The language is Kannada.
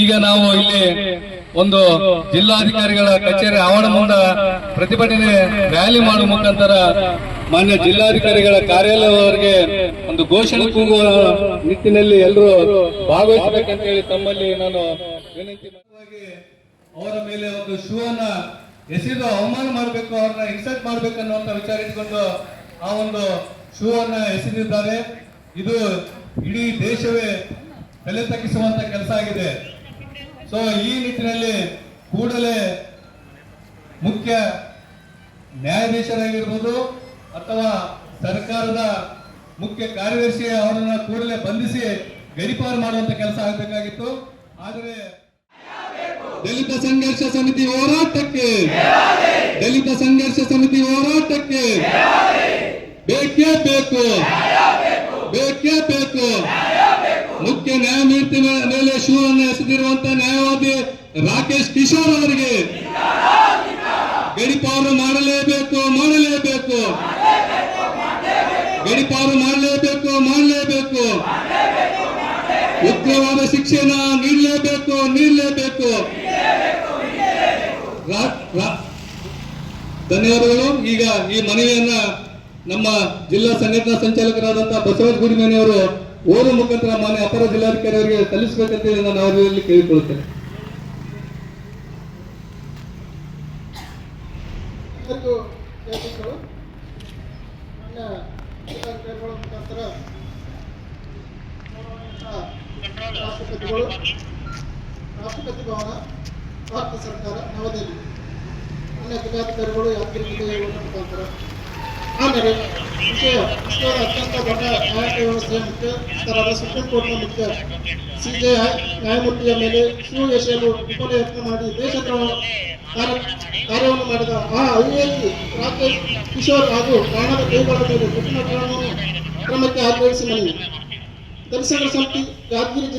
ಈಗ ನಾವು ಇಲ್ಲಿ ಒಂದು ಜಿಲ್ಲಾಧಿಕಾರಿಗಳ ಕಚೇರಿ ಆವರಣ ಮುಂದ ಪ್ರತಿಭಟನೆ ರ್ಯಾಲಿ ಮಾಡುವ ಮುಖಾಂತರ ಮಾನ್ಯ ಜಿಲ್ಲಾಧಿಕಾರಿಗಳ ಕಾರ್ಯಾಲಯವರಿಗೆ ಒಂದು ಘೋಷಣೆ ಕೂಗುವ ನಿಟ್ಟಿನಲ್ಲಿ ಎಲ್ಲರೂ ಭಾಗವಹಿಸಬೇಕಂತ ಹೇಳಿ ತಮ್ಮಲ್ಲಿ ನಾನು ವಿನಂತಿ ಅವರ ಮೇಲೆ ಒಂದು ಶೂ ಅನ್ನ ಎಸೆದು ಅವಮಾನ ಮಾಡಬೇಕು, ಅವ್ರನ್ನ ಇನ್ಸಲ್ಟ್ ಮಾಡ್ಬೇಕು ಅನ್ನುವಂತ ವಿಚಾರ ಇಟ್ಕೊಂಡು ಆ ಒಂದು ಶೂ ಅನ್ನ ಎಸೆದಿದ್ದಾರೆ. ಇದು ಇಡೀ ದೇಶವೇ ತಲೆ ತಗ್ಗಿಸುವಂತ ಕೆಲಸ ಆಗಿದೆ. ಸೊ ಈ ನಿಟ್ಟಿನಲ್ಲಿ ಕೂಡಲೇ ಮುಖ್ಯ ನ್ಯಾಯಾಧೀಶರಾಗಿರ್ಬೋದು ಅಥವಾ ಸರ್ಕಾರದ ಮುಖ್ಯ ಕಾರ್ಯದರ್ಶಿ ಅವರನ್ನ ಕೂಡಲೇ ಬಂಧಿಸಿ ಗಡಿಪಾರು ಮಾಡುವಂತ ಕೆಲಸ ಆಗಬೇಕಾಗಿತ್ತು. ಆದರೆ ದಲಿತ ಸಂಘರ್ಷ ಸಮಿತಿ ಹೋರಾಟಕ್ಕೆ, ದಲಿತ ಸಂಘರ್ಷ ಸಮಿತಿ ಹೋರಾಟಕ್ಕೆ ಬೇಕೇ ಬೇಕು ಬೇಕೇ ಬೇಕು. ನ್ಯಾಯಮೂರ್ತಿ ಮೇಲೆ ಶೂ ಅನ್ನು ಎಸೆದಿರುವಂತ ನ್ಯಾಯವಾದಿ ರಾಕೇಶ್ ಕಿಶೋರ್ ಅವರಿಗೆ ಗಡಿಪಾರು ಮಾಡಲೇಬೇಕು ಮಾಡಲೇಬೇಕು. ಗಡಿಪಾರು ಮಾಡಲೇಬೇಕು ಮಾಡಲೇಬೇಕು. ಉಗ್ರವಾದ ಶಿಕ್ಷೆನ ನೀಡಲೇಬೇಕು ನೀಡಲೇಬೇಕು. ಧನ್ಯವಾದಗಳು. ಈಗ ಈ ಮನವಿಯನ್ನ ನಮ್ಮ ಜಿಲ್ಲಾ ಸಂಘಟನಾ ಸಂಚಾಲಕರಾದಂತಹ ಬಸವರಾಜ ಗುಡಿಮೇನಿಯವರು ಓದುವ ಮುಖಾಂತರ ಮಾನ್ಯ ಅಪರ ಜಿಲ್ಲಾಧಿಕಾರಿಯವರಿಗೆ ಸಲ್ಲಿಸಬೇಕಂತ ಹೇಳಿ ನಾನು ಅವರಲ್ಲಿ ಕೇಳಿಕೊಳ್ಳುತ್ತೇನೆ. ರಾಷ್ಟ್ರಪತಿ ಭವನ, ಭಾರತ ಸರ್ಕಾರ, ನವದೆಹಲಿ. ಮಾನ್ಯ ಜಿಲ್ಲಾಧಿಕಾರಿಗಳು ಯಾತ್ರಿ ಜಿಲ್ಲೆಯ ಮುಖಾಂತರ. ಆಮೇಲೆ ಅತ್ಯಂತ ದೊಡ್ಡ ನ್ಯಾಯಾಂಗ ಮುಖ್ಯಸ್ಥರಾದ ಸುಪ್ರೀಂ ಕೋರ್ಟ್ನ ಮುಖ್ಯ ಸಿಜೆ ನ್ಯಾಯಮೂರ್ತಿಯ ಮೇಲೆ ಶೂ ಎಸೆಯಲು ಮಾಡಿ ದೇಶದ್ರೋಹ ಕಾರ್ಯ ಕಾರ್ಯವನ್ನು ಮಾಡಿದ ಆ ಐಎಎಸ್ ರಾಕೇಶ್ ಕಿಶೋರ್ ಹಾಗೂ ಪ್ರಾಣದ ಕೈವಾಡ ಮೇಲೆ ಕಠಿಣ ಕ್ರಮಕ್ಕೆ ಆಗ್ರಹಿಸಿ ಮನವಿ ಸಂಘ ಸಮಿತಿ ಯಾದಗಿರಿ